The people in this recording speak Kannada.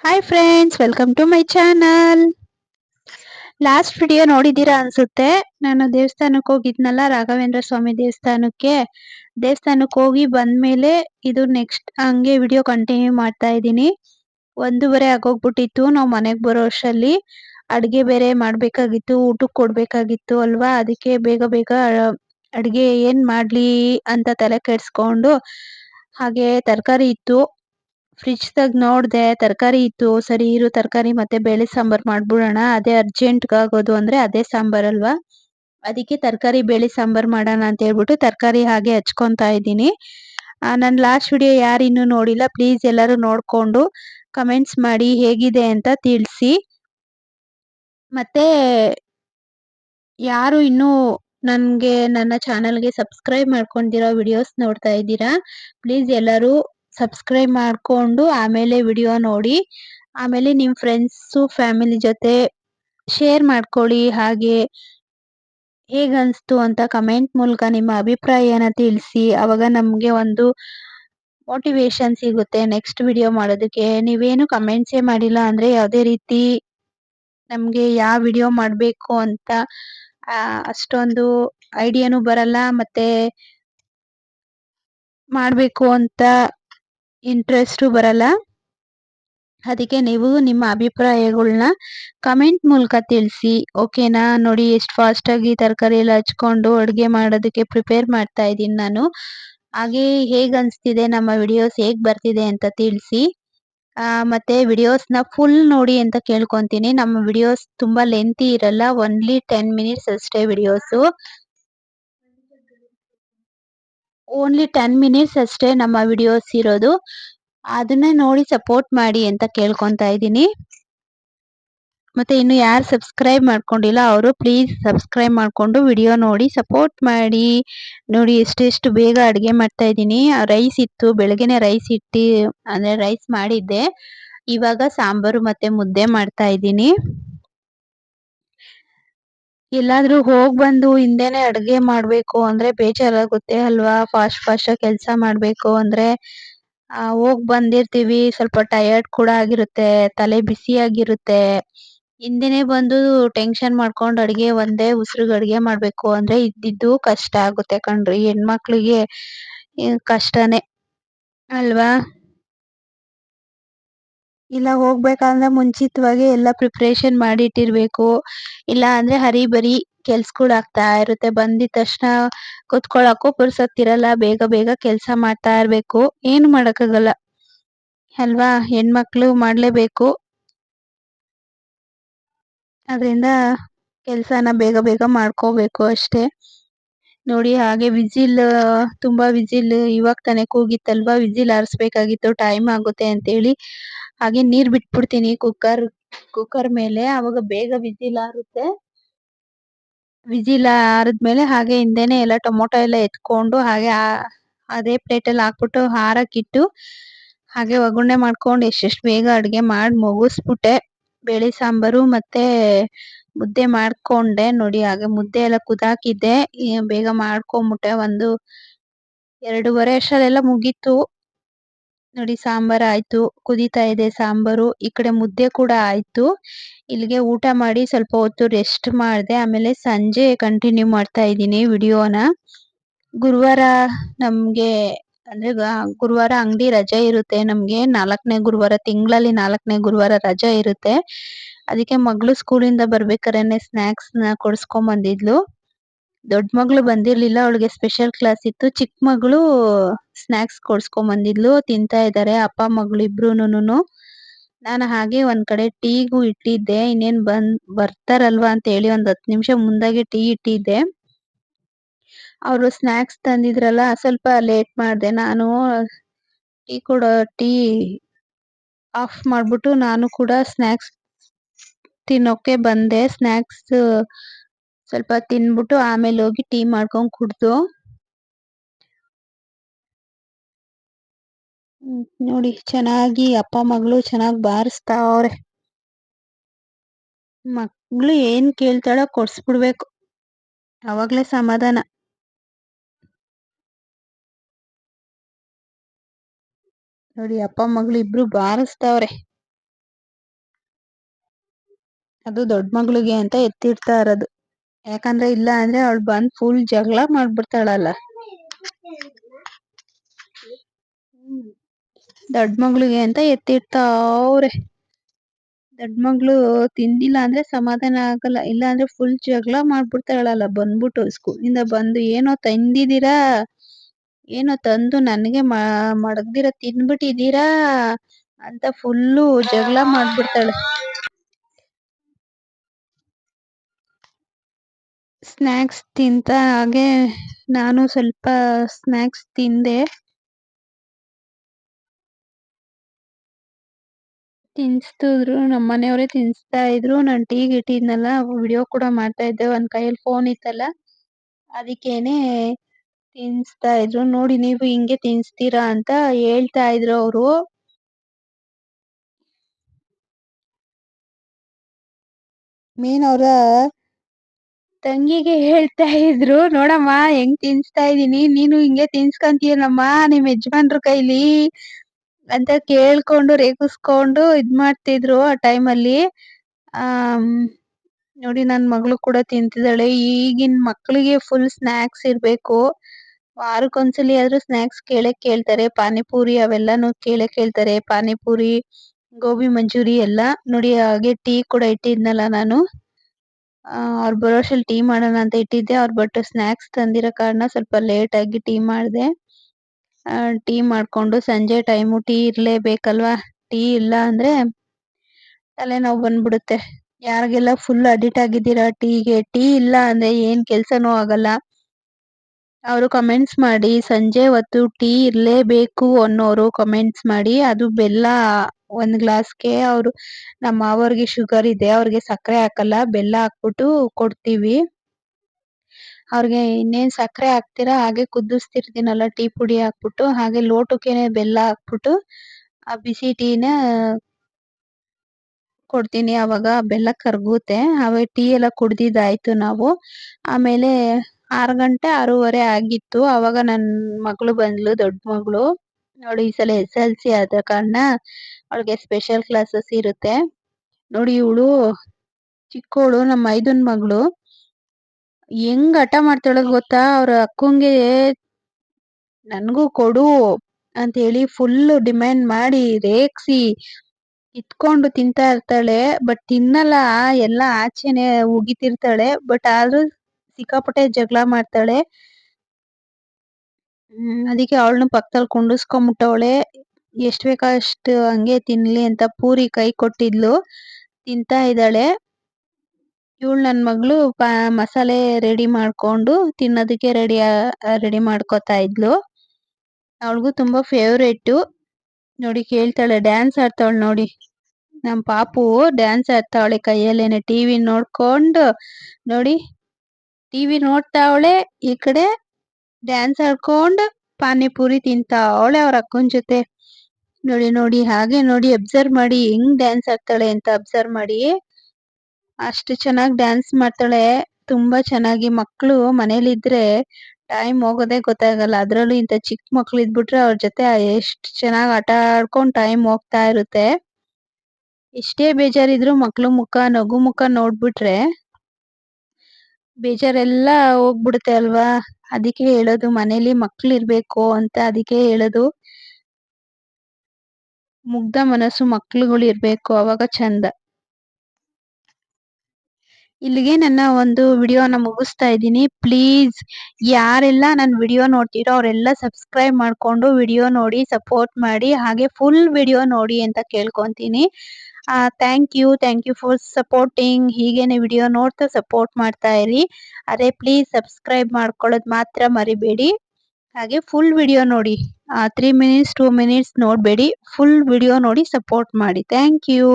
Hi friends welcome to my channel last video ನೋಡಿದ್ದೀರಾ ಅನ್ಸುತ್ತೆ? ನಾನು ದೇವಸ್ಥಾನಕ್ಕೆ ಹೋಗಿದ್ನಲ್ಲ, ರಾಘವೇಂದ್ರ ಸ್ವಾಮಿ ದೇವಸ್ಥಾನಕ್ಕೆ. ದೇವಸ್ಥಾನಕ್ಕೆ ಹೋಗಿ ಬಂದ್ಮೇಲೆ ಇದು ನೆಕ್ಸ್ಟ್ ಹಂಗೆ ವಿಡಿಯೋ ಕಂಟಿನ್ಯೂ ಮಾಡ್ತಾ ಇದ್ದೀನಿ. ಒಂದೂವರೆ ಆಗೋಗ್ಬಿಟ್ಟಿತ್ತು, ನಾವು ಮನೆಗೆ ಬರೋ ಅಷ್ಟರಲ್ಲಿ. ಅಡುಗೆ ಬೇರೆ ಮಾಡಬೇಕಾಗಿತ್ತು, ಊಟಕ್ಕೆ ಕೊಡಬೇಕಾಗಿತ್ತು ಅಲ್ವಾ? ಅದಕ್ಕೆ ಬೇಗ ಬೇಗ, ಅಡುಗೆ ಏನು ಮಾಡಲಿ ಅಂತ ತಲೆ ಕೆಡಿಸ್ಕೊಂಡು ಹಾಗೆ ತರಕಾರಿ ಇತ್ತು. ಫ್ರಿಡ್ಜ್ ತೆಗ್ದು ನೋಡ್ದೆ ತರಕಾರಿ ಇತ್ತು, ಸರಿ ಇರು ತರಕಾರಿ ಮತ್ತೆ ಬೇಳೆ ಸಾಂಬಾರ್ ಮಾಡ್ಬಿಡೋಣ, ಅದೇ ಅರ್ಜೆಂಟ್ಗೆ ಆಗೋದು ಅಂದ್ರೆ ಅದೇ ಸಾಂಬಾರ್ ಅಲ್ವಾ? ಅದಕ್ಕೆ ತರಕಾರಿ, ಬೇಳೆ ಸಾಂಬಾರ್ ಮಾಡೋಣ ಅಂತ ಹೇಳ್ಬಿಟ್ಟು ತರಕಾರಿ ಹಾಗೆ ಹಚ್ಕೊತಾ ಇದ್ದೀನಿ. ನನ್ನ ಲಾಸ್ಟ್ ವಿಡಿಯೋ ಯಾರು ಇನ್ನೂ ನೋಡಿಲ್ಲ ಪ್ಲೀಸ್ ಎಲ್ಲರೂ ನೋಡಿಕೊಂಡು ಕಮೆಂಟ್ಸ್ ಮಾಡಿ ಹೇಗಿದೆ ಅಂತ ತಿಳಿಸಿ. ಮತ್ತೆ ಯಾರು ಇನ್ನೂ ನನಗೆ, ನನ್ನ ಚಾನಲ್ಗೆ ಸಬ್ಸ್ಕ್ರೈಬ್ ಮಾಡ್ಕೊಂಡಿರೋ ವಿಡಿಯೋಸ್ ನೋಡ್ತಾ ಇದ್ದೀರಾ ಪ್ಲೀಸ್ ಎಲ್ಲರೂ ಸಬ್ಸ್ಕ್ರೈಬ್ ಮಾಡಿಕೊಂಡು ಆಮೇಲೆ ವಿಡಿಯೋ ನೋಡಿ. ಆಮೇಲೆ ನಿಮ್ಮ ಫ್ರೆಂಡ್ಸು ಫ್ಯಾಮಿಲಿ ಜೊತೆ ಶೇರ್ ಮಾಡ್ಕೊಳ್ಳಿ. ಹಾಗೆ ಹೇಗನ್ನಿಸ್ತು ಅಂತ ಕಮೆಂಟ್ ಮೂಲಕ ನಿಮ್ಮ ಅಭಿಪ್ರಾಯನ ತಿಳಿಸಿ. ಅವಾಗ ನಮಗೆ ಒಂದು ಮೋಟಿವೇಶನ್ ಸಿಗುತ್ತೆ ನೆಕ್ಸ್ಟ್ ವಿಡಿಯೋ ಮಾಡೋದಕ್ಕೆ. ನೀವೇನು ಕಮೆಂಟ್ಸೇ ಮಾಡಿಲ್ಲ ಅಂದರೆ ಯಾವುದೇ ರೀತಿ ನಮಗೆ ಯಾವ ವಿಡಿಯೋ ಮಾಡಬೇಕು ಅಂತ ಅಷ್ಟೊಂದು ಐಡಿಯಾನು ಬರಲ್ಲ. ಮತ್ತೆ ಮಾಡಬೇಕು ಅಂತ ಇಂಟ್ರೆಸ್ಟು ಬರಲ್ಲ. ಅದಕ್ಕೆ ನೀವು ನಿಮ್ಮ ಅಭಿಪ್ರಾಯಗಳನ್ನ ಕಮೆಂಟ್ ಮೂಲಕ ತಿಳಿಸಿ ಓಕೆನಾ ನೋಡಿ ಎಷ್ಟು ಫಾಸ್ಟಾಗಿ ತರಕಾರಿ ಎಲ್ಲ ಹಚ್ಕೊಂಡು ಅಡುಗೆ ಮಾಡೋದಕ್ಕೆ ಪ್ರಿಪೇರ್ ಮಾಡ್ತಾ ಇದ್ದೀನಿ ನಾನು. ಹಾಗೆ ಹೇಗೆ ಅನಿಸ್ತಿದೆ ನಮ್ಮ ವಿಡಿಯೋಸ್ ಹೇಗೆ ಬರ್ತಿದೆ ಅಂತ ತಿಳಿಸಿ. ಮತ್ತು ವಿಡಿಯೋಸ್ನ ಫುಲ್ ನೋಡಿ ಅಂತ ಕೇಳ್ಕೊತೀನಿ. ನಮ್ಮ ವಿಡಿಯೋಸ್ ತುಂಬ ಲೆಂತಿ ಇರಲ್ಲ ಒನ್ಲಿ ಟೆನ್ ಮಿನಿಟ್ಸ್ ಅಷ್ಟೇ ವಿಡಿಯೋಸು ಓನ್ಲಿ ಟೆನ್ ಮಿನಿಟ್ಸ್ ಅಷ್ಟೇ ನಮ್ಮ ವಿಡಿಯೋಸ್ ಇರೋದು. ಅದನ್ನ ನೋಡಿ ಸಪೋರ್ಟ್ ಮಾಡಿ ಅಂತ ಕೇಳ್ಕೊತಾ ಇದ್ದೀನಿ. ಮತ್ತೆ ಇನ್ನು ಯಾರು ಸಬ್ಸ್ಕ್ರೈಬ್ ಮಾಡ್ಕೊಂಡಿಲ್ಲ ಅವರು ಪ್ಲೀಸ್ ಸಬ್ಸ್ಕ್ರೈಬ್ ಮಾಡಿಕೊಂಡು ವಿಡಿಯೋ ನೋಡಿ ಸಪೋರ್ಟ್ ಮಾಡಿ. ನೋಡಿ ಎಷ್ಟೆಷ್ಟು ಬೇಗ ಅಡುಗೆ ಮಾಡ್ತಾ ಇದ್ದೀನಿ. ರೈಸ್ ಇತ್ತು, ಬೆಳಗ್ಗೆನೆ ರೈಸ್ ಇಟ್ಟು, ಅಂದರೆ ರೈಸ್ ಮಾಡಿದ್ದೆ. ಇವಾಗ ಸಾಂಬಾರು ಮತ್ತೆ ಮುದ್ದೆ ಮಾಡ್ತಾ ಇದ್ದೀನಿ. ಎಲ್ಲಾದ್ರೂ ಹೋಗ್ ಬಂದು ಹಿಂದೆನೆ ಅಡಿಗೆ ಮಾಡಬೇಕು ಅಂದ್ರೆ ಬೇಜಾರಾಗುತ್ತೆ ಅಲ್ವಾ? ಫಾಸ್ಟ್ ಕೆಲ್ಸ ಕೆಲಸ ಮಾಡಬೇಕು ಆ, ಹೋಗ್ ಬಂದಿರ್ತೀವಿ. ಸ್ವಲ್ಪ ಟೈರ್ಡ್ ಕೂಡ ಆಗಿರುತ್ತೆ, ತಲೆ ಬಿಸಿಯಾಗಿರುತ್ತೆ ಹಿಂದೆನೆ ಬಂದು ಟೆನ್ಷನ್ ಮಾಡ್ಕೊಂಡು ಅಡ್ಗೆ ಒಂದೇ ಉಸಿರಿಗೆ ಅಡುಗೆ ಮಾಡಬೇಕು ಅಂದ್ರೆ ಇದ್ದಿದ್ದು ಕಷ್ಟ ಆಗುತ್ತೆ ಕಣ್ರಿ. ಹೆಣ್ಮಕ್ಳಿಗೆ ಕಷ್ಟನೇ. ಅಲ್ವಾ? ಇಲ್ಲ ಹೋಗ್ಬೇಕಂದ್ರೆ ಮುಂಚಿತವಾಗಿ ಎಲ್ಲ ಪ್ರಿಪ್ರೇಷನ್ ಮಾಡಿ ಇಟ್ಟಿರ್ಬೇಕು ಇಲ್ಲ ಅಂದ್ರೆ ಹರಿಬರಿ ಕೆಲಸಗಳು ಆಗ್ತಾ ಇರುತ್ತೆ. ಬಂದಿದ್ ತಕ್ಷಣ ಕುತ್ಕೊಳ್ಳಕ್ಕೂ ಪುರ್ಸೊತ್ ಇರಲ್ಲ. ಬೇಗ ಬೇಗ ಕೆಲಸ ಮಾಡ್ತಾ ಇರಬೇಕು. ಏನು ಮಾಡೋಕ್ಕಾಗಲ್ಲ. ಅಲ್ವಾ? ಹೆಣ್ಮಕ್ಳು ಮಾಡ್ಲೇಬೇಕು. ಅದರಿಂದ ಕೆಲಸನ ಬೇಗ ಬೇಗ ಮಾಡ್ಕೋಬೇಕು ಅಷ್ಟೇ. ನೋಡಿ ಹಾಗೆ ವಿಸಿಲ್ ತುಂಬಾ ವಿಜಿಲ್ ಇವಾಗ ತಾನೇ ಕೂಗಿತ್ತಲ್ವಾ? ವಿಜಿಲ್ ಆರಿಸ್ಬೇಕಾಗಿತ್ತು. ಟೈಮ್ ಆಗುತ್ತೆ ಅಂತೇಳಿ. ಹಾಗೆ ನೀರು ಬಿಟ್ಬಿಡ್ತೀನಿ ಕುಕ್ಕರ್ ಕುಕ್ಕರ್ ಮೇಲೆ. ಅವಾಗ ಬೇಗ ವಿಸಿಲ್ ಆರುತ್ತೆ ವಿಸಿಲ್ ಆರಿದ್ಮೇಲೆ ಹಾಗೆ ಹಿಂದೆನೆ ಎಲ್ಲ ಟೊಮೊಟೊ ಎಲ್ಲ ಎತ್ಕೊಂಡು ಹಾಗೆ ಅದೇ ಪ್ಲೇಟ್ ಅಲ್ಲಿ ಹಾಕ್ಬಿಟ್ಟು ಹಾರಕ್ಕಿಟ್ಟು ಹಾಗೆ ಒಗ್ಗರಣೆ ಮಾಡ್ಕೊಂಡು ಎಷ್ಟೆಷ್ಟು ಬೇಗ ಅಡ್ಗೆ ಮಾಡಿ ಮುಗಿಸ್ಬಿಟ್ಟೆ. ಬೇಳೆ ಸಾಂಬಾರು ಮತ್ತೆ ಮುದ್ದೆ ಮಾಡ್ಕೊಂಡೆ. ನೋಡಿ ಹಾಗೆ ಮುದ್ದೆ ಎಲ್ಲ ಕುದಾಕಿದ್ದೆ. ಬೇಗ ಮಾಡ್ಕೊಂಬಿಟ್ಟೆ. ಒಂದು ಎರಡೂವರೆ ಅಷ್ಟರಲ್ಲೆಲ್ಲ ಮುಗೀತು. ನೋಡಿ ಸಾಂಬಾರ್ ಆಯ್ತು, ಕುದೀತಾ ಇದೆ ಸಾಂಬಾರು, ಈ ಕಡೆ ಮುದ್ದೆ ಕೂಡ ಆಯ್ತು. ಇಲ್ಲಿಗೆ ಊಟ ಮಾಡಿ ಸ್ವಲ್ಪ ಹೊತ್ತು ರೆಸ್ಟ್ ಮಾಡಿದೆ, ಆಮೇಲೆ ಸಂಜೆ ಕಂಟಿನ್ಯೂ ಮಾಡ್ತಾ ಇದ್ದೀನಿ ವಿಡಿಯೋನ. ಗುರುವಾರ ನಮಗೆ, ಅಂದ್ರೆ ಗುರುವಾರ ಅಂಗಡಿ ರಜೆ ಇರುತ್ತೆ, ನಮಗೆ ನಾಲ್ಕನೇ ಗುರುವಾರ, ತಿಂಗಳಲ್ಲಿ ನಾಲ್ಕನೇ ಗುರುವಾರ ರಜೆ ಇರುತ್ತೆ. ಅದಕ್ಕೆ ಮಗಳು ಸ್ಕೂಲಿಂದ ಬರ್ಬೇಕಾದ್ರೆ ನ ಕೊಡ್ಸ್ಕೊಂಡ್ ಬಂದಿದ್ಲು ದೊಡ್ಡ ಮಗಳು ಬಂದಿರ್ಲಿಲ್ಲ, ಅವಳಿಗೆ ಸ್ಪೆಷಲ್ ಕ್ಲಾಸ್ ಇತ್ತು. ಚಿಕ್ಕ ಮಗಳು ಸ್ನಾಕ್ಸ್ ಕೊಡ್ಸ್ಕೊಂಡ್ ಬಂದಿದ್ಲು, ತಿಂತಾ ಇದ್ದಾರೆ ಅಪ್ಪ ಮಗಳು ಇಬ್ರುನುನು ನಾನು ಹಾಗೆ ಒಂದ್ ಕಡೆ ಟೀಗೂ ಇಟ್ಟಿದ್ದೆ, ಇನ್ನೇನ್ ಬಂದ್, ಬರ್ತಾರಲ್ವಾ ಅಂತ ಹೇಳಿ ಒಂದ್ ಹತ್ತು ನಿಮಿಷ ಮುಂದಾಗೆ ಟೀ ಇಟ್ಟಿದ್ದೆ. ಅವರು ಸ್ನಾಕ್ಸ್ ತಂದಿದ್ರಲ್ಲ, ಸ್ವಲ್ಪ ಲೇಟ್ ಮಾಡಿದೆ. ನಾನು ಟೀ ಕೂಡ, ಟೀ ಆಫ್ ಮಾಡ್ಬಿಟ್ಟು ನಾನು ಕೂಡ ಸ್ನಾಕ್ಸ್ ತಿನ್ನೋಕೆ ಬಂದೆ. ಸ್ನ್ಯಾಕ್ಸ್ ಸ್ವಲ್ಪ ತಿನ್ಬಿಟ್ಟು ಆಮೇಲೆ ಹೋಗಿ ಟೀ ಮಾಡ್ಕೊಂಡು ಕುಡ್ದು. ನೋಡಿ ಚೆನ್ನಾಗಿ ಅಪ್ಪ ಮಗಳು ಚೆನ್ನಾಗಿ ಬಾರಿಸ್ತಾವ್ರೆ ಮಗಳು ಏನ್ ಕೇಳ್ತಾಳೋ ಕೊಡ್ಸ್ಬಿಡ್ಬೇಕು. ಅವಾಗ್ಲೇ ಸಮಾಧಾನ. ನೋಡಿ ಅಪ್ಪ ಮಗಳು ಇಬ್ರು ಬಾರಿಸ್ತಾವ್ರೆ ಅದು ದೊಡ್ಡ ಮಗಳಿಗೆ ಅಂತ ಎತ್ತಿಡ್ತಾ ಇರೋದು. ಯಾಕಂದ್ರೆ ಇಲ್ಲ ಅಂದ್ರೆ ಅವಳು ಬಂದ್ ಫುಲ್ ಜಗಳ ಮಾಡ್ಬಿಡ್ತಾಳಲ್ಲ. ದೊಡ್ಡ ಮಗಳಿಗೆ ಅಂತ ಎತ್ತಿಡ್ತಾವ್ರೆ. ದೊಡ್ಡ ಮಗಳು ತಿಂದಿಲ್ಲ ಅಂದ್ರೆ ಸಮಾಧಾನ ಆಗಲ್ಲ. ಇಲ್ಲ ಅಂದ್ರೆ ಫುಲ್ ಜಗಳ ಮಾಡ್ಬಿಡ್ತಾಳಲ್ಲ ಬಂದ್ಬಿಟ್ಟು ಇಂದ ಬಂದು ಏನೋ ತಂದಿದೀರಾ ಏನೋ ತಂದು ನನಗೆ ಮಡಗ್ದಿರ ತಿಂದ್ಬಿಟ್ಟಿದ್ದೀರಾ ಅಂತ ಫುಲ್ಲು ಜಗಳ ಮಾಡ್ಬಿಡ್ತಾಳೆ. ಸ್ನ್ಯಾಕ್ಸ್ ತಿಂತ ಹಾಗೆ ನಾನು ಸ್ವಲ್ಪ ಸ್ನಾಕ್ಸ್ ತಿಂದೆ. ತಿನ್ಸ್ತಿದ್ರು ನಮ್ಮ ಮನೆಯವರೇ ತಿನ್ಸ್ತಾ ಇದ್ರು. ನಾನ್ ಟೀಗೆ ಇಟ್ಟಿದ್ನಲ್ಲ ವಿಡಿಯೋ ಕೂಡ ಮಾಡ್ತಾ ಇದ್ದೆ. ಒಂದ್ ಕೈಯಲ್ಲಿ ಫೋನ್ ಇತ್ತಲ್ಲ, ಅದಕ್ಕೇನೆ ತಿನ್ಸ್ತಾ ಇದ್ರು. ನೋಡಿ, ನೀವು ಹಿಂಗೆ ತಿನ್ಸ್ತೀರಾ ಅಂತ ಹೇಳ್ತಾ ಇದ್ರು ಅವರು. ಮೀನ್ ಅವ್ರ ತಂಗಿಗೆ ಹೇಳ್ತಾ ಇದ್ರು, ನೋಡಮ್ಮ, ಹೆಂಗ್ ತಿನ್ಸ್ತಾ ಇದೀನಿ? ನೀನು ಹಿಂಗೆ ತಿನ್ಸ್ಕೊಂತೀಯನಮ್ಮ ನಿಮ್ ಯಜಮಾನ್ರ ಕೈಲಿ? ಅಂತ ಕೇಳ್ಕೊಂಡು, ರೇಗಿಸ್ಕೊಂಡು ಇದ್ ಮಾಡ್ತಿದ್ರು ಆ ಟೈಮ್ ಅಲ್ಲಿ ಆ ನೋಡಿ, ನನ್ ಮಗಳು ಕೂಡ ತಿಂತಿದ್ದಾಳೆ. ಈಗಿನ ಮಕ್ಳಿಗೆ ಫುಲ್ ಸ್ನಾಕ್ಸ್ ಇರ್ಬೇಕು. ವಾರಕ್ಕೊಂದ್ಸಲಿ ಆದ್ರೂ ಸ್ನಾಕ್ಸ್ ಕೇಳಕ್ ಕೇಳ್ತಾರೆ. ಪಾನಿಪುರಿ ಅವೆಲ್ಲಾನು ಕೇಳೇ ಕೇಳ್ತಾರೆ. ಪಾನಿಪುರಿ, ಗೋಬಿ ಮಂಚೂರಿ ಎಲ್ಲ. ನೋಡಿ, ಹಾಗೆ ಟೀ ಕೂಡ ಇಟ್ಟಿದ್ನಲ್ಲ ನಾನು. ಅವ್ರು ಬರೋಷ್ಟ್ರಲ್ಲಿ ಟೀ ಮಾಡೋಣ ಅಂತ ಇಟ್ಟಿದ್ದೆ. ಅವ್ರು ಬಟ್ ಸ್ನಾಕ್ಸ್ ತಂದಿರೋ ಕಾರಣ ಸ್ವಲ್ಪ ಲೇಟ್ ಆಗಿ ಟೀ ಮಾಡ್ದೆ. ಟೀ ಮಾಡ್ಕೊಂಡು ಸಂಜೆ ಟೈಮು ಟೀ ಇರಲೇಬೇಕಲ್ವಾ? ಟೀ ಇಲ್ಲ ಅಂದ್ರೆ ತಲೆನೋವು ಬಂದ್ಬಿಡುತ್ತೆ. ಯಾರಿಗೆಲ್ಲ ಫುಲ್ ಅಡಿಕ್ಟ್ ಆಗಿದ್ದೀರಾ ಟೀಗೆ? ಟೀ ಇಲ್ಲ ಅಂದ್ರೆ ಏನ್ ಕೆಲಸನೂ ಆಗಲ್ಲ. ಅವರು ಕಮೆಂಟ್ಸ್ ಮಾಡಿ, ಸಂಜೆ ಹೊತ್ತು ಟೀ ಇರಲೇಬೇಕು ಅನ್ನೋರು ಕಮೆಂಟ್ಸ್ ಮಾಡಿ, ಅದು ಬೆಲ್ಲ ಒಂದು ಗ್ಲಾಸ್ಗೆ ಅವರು ನಮ್ಮ ಮಾವರಿಗೆ ಶುಗರ್ ಇದೆ, ಅವ್ರಿಗೆ ಸಕ್ಕರೆ ಹಾಕಲ್ಲ, ಬೆಲ್ಲ ಹಾಕ್ಬಿಟ್ಟು ಕೊಡ್ತೀವಿ. ಅವ್ರಿಗೆ ಇನ್ನೇನ್ ಸಕ್ಕರೆ ಹಾಕ್ತೀರಾ, ಹಾಗೆ ಕುದಿಸ್ತಿರ್ತೀನಲ್ಲ ಟೀ ಪುಡಿ ಹಾಕ್ಬಿಟ್ಟು, ಹಾಗೆ ಲೋಟಕ್ಕೇನೆ ಬೆಲ್ಲ ಹಾಕ್ಬಿಟ್ಟು ಆ ಬಿಸಿ ಟೀನ ಕೊಡ್ತೀನಿ, ಅವಾಗ ಬೆಲ್ಲ ಕರ್ಗುತ್ತೆ ಆವಾಗ ಟೀ ಎಲ್ಲ ಕುಡ್ದಿದ್ದಾಯ್ತು ನಾವು. ಆಮೇಲೆ ಆರು ಗಂಟೆ ಆರೂವರೆ ಆಗಿತ್ತು. ಅವಾಗ ನನ್ನ ಮಗಳು ಬಂದ್ಲು, ದೊಡ್ಡ ಮಗಳು. ನೋಡಿ ಈ ಸಲ ಎಸ್ ಎಲ್ ಸಿ ಆದ ಕಾರಣ ಅವಳಿಗೆ ಸ್ಪೆಷಲ್ ಕ್ಲಾಸಸ್ ಇರುತ್ತೆ. ನೋಡಿ ಇವಳು ಚಿಕ್ಕೋಳು ನಮ್ಮ ಐದನ್ ಮಗಳು. ಹೆಂಗ್ ಹಠ ಮಾಡ್ತಾಳೆ ಗೊತ್ತಾ? ಅವ್ರ ಅಕ್ಕಂಗೆ ನನಗೂ ಕೊಡು ಅಂತ ಹೇಳಿ ಫುಲ್ ಡಿಮ್ಯಾಂಡ್ ಮಾಡಿ ರೇಗ್ಸಿ ಇತ್ಕೊಂಡು ತಿಂತಾ ಇರ್ತಾಳೆ. ಬಟ್ ತಿನ್ನಲ್ಲ, ಎಲ್ಲ ಆಚೆನೆ ಉಗಿತಿರ್ತಾಳೆ. ಬಟ್ ಆದ್ರೂ ಸಿಕ್ಕಾಪಟ್ಟೆ ಜಗಳ ಮಾಡ್ತಾಳೆ. ಹ್ಮ್, ಅದಕ್ಕೆ ಅವಳನ್ನ ಪಕ್ಕದಲ್ಲಿ ಕುಂಡಿಸ್ಕೊಂಡ್ಬಿಟ್ಟವಳೆ ಎಷ್ಟು ಬೇಕ ಅಷ್ಟು ಹಂಗೆ ತಿನ್ಲಿ ಅಂತ ಪೂರಿ ಕೈ ಕೊಟ್ಟಿದ್ಲು. ತಿಂತಾ ಇದ್ದಾಳೆ. ಇವಳು ನನ್ನ ಮಗಳು ಮಸಾಲೆ ರೆಡಿ ಮಾಡ್ಕೊಂಡು ತಿನ್ನೋದಕ್ಕೆ ರೆಡಿ ರೆಡಿ ಮಾಡ್ಕೊತಾ ಇದ್ಲು. ಅವಳಿಗೂ ತುಂಬಾ ಫೇವ್ರೇಟ್. ನೋಡಿ ಕೇಳ್ತಾಳೆ, ಡ್ಯಾನ್ಸ್ ಆಡ್ತಾವಳೆ ನೋಡಿ. ನಮ್ಮ ಪಾಪು ಡ್ಯಾನ್ಸ್ ಆಡ್ತಾವಳೆ ಕೈಯಲ್ಲೇನೆ ಟಿವಿ ನೋಡ್ಕೊಂಡು ನೋಡಿ. ಟಿವಿ ನೋಡ್ತಾವಳೆ, ಈ ಕಡೆ ಡ್ಯಾನ್ಸ್ ಆಡ್ಕೊಂಡು ಪಾನಿಪುರಿ ತಿಂತಾವಳೆ ಅವ್ರ ಅಕ್ಕನ ಜೊತೆ. ನೋಡಿ ನೋಡಿ, ಹಾಗೆ ನೋಡಿ ಅಬ್ಸರ್ವ್ ಮಾಡಿ, ಹೆಂಗ್ ಡ್ಯಾನ್ಸ್ ಆಗ್ತಾಳೆ ಅಂತ ಅಬ್ಸರ್ವ್ ಮಾಡಿ. ಅಷ್ಟು ಚೆನ್ನಾಗಿ ಡ್ಯಾನ್ಸ್ ಮಾಡ್ತಾಳೆ. ತುಂಬಾ ಚೆನ್ನಾಗಿ ಮಕ್ಕಳು ಮನೇಲಿದ್ರೆ ಟೈಮ್ ಹೋಗೋದೇ ಗೊತ್ತಾಗಲ್ಲ. ಅದ್ರಲ್ಲೂ ಇಂತ ಚಿಕ್ಕ ಮಕ್ಳು ಇದ್ಬಿಟ್ರೆ ಅವ್ರ ಜೊತೆ ಎಷ್ಟು ಚೆನ್ನಾಗಿ ಆಟ ಆಡ್ಕೊಂಡ್ ಟೈಮ್ ಹೋಗ್ತಾ ಇರುತ್ತೆ. ಎಷ್ಟೇ ಬೇಜಾರಿದ್ರು ಮಕ್ಳು ಮುಖ, ನಗು ಮುಖ ನೋಡ್ಬಿಟ್ರೆ ಬೇಜಾರೆಲ್ಲ ಹೋಗ್ಬಿಡುತ್ತೆ ಅಲ್ವಾ? ಅದಕ್ಕೆ ಹೇಳೋದು ಮನೇಲಿ ಮಕ್ಳು ಇರ್ಬೇಕು ಅಂತ ಅದಕ್ಕೆ ಹೇಳೋದು. ಮುಗ್ಧ ಮನಸ್ಸು ಮಕ್ಳುಗಳು ಇರ್ಬೇಕು ಅವಾಗ ಚಂದ. ಇಲ್ಲಿಗೆ ನನ್ನ ಒಂದು ವಿಡಿಯೋನ ಮುಗಿಸ್ತಾ ಇದ್ದೀನಿ. ಪ್ಲೀಸ್ ಯಾರೆಲ್ಲ ನನ್ನ ವಿಡಿಯೋ ನೋಡ್ತೀರೋ ಅವರೆಲ್ಲ ಸಬ್ಸ್ಕ್ರೈಬ್ ಮಾಡ್ಕೊಂಡು ವಿಡಿಯೋ ನೋಡಿ, ಸಪೋರ್ಟ್ ಮಾಡಿ, ಹಾಗೆ ಫುಲ್ ವಿಡಿಯೋ ನೋಡಿ ಅಂತ ಕೇಳ್ಕೊತೀನಿ. Thank you thank you for supporting ಹೀಗೇನೆ ವಿಡಿಯೋ ನೋಡ್ತಾ ಸಪೋರ್ಟ್ ಮಾಡ್ತಾ ಇರಿ. ಅದೇ ಪ್ಲೀಸ್ ಸಬ್ಸ್ಕ್ರೈಬ್ ಮಾಡ್ಕೊಳ್ಳೋದು ಮಾತ್ರ ಮರಿಬೇಡಿ. ಹಾಗೆ ಫುಲ್ ವಿಡಿಯೋ ನೋಡಿ. ತ್ರೀ ಮಿನಿಟ್ಸ್ ಟೂ ಮಿನಿಟ್ಸ್ ನೋಡಬೇಡಿ. ಫುಲ್ ವಿಡಿಯೋ ನೋಡಿ ಸಪೋರ್ಟ್ ಮಾಡಿ. Thank you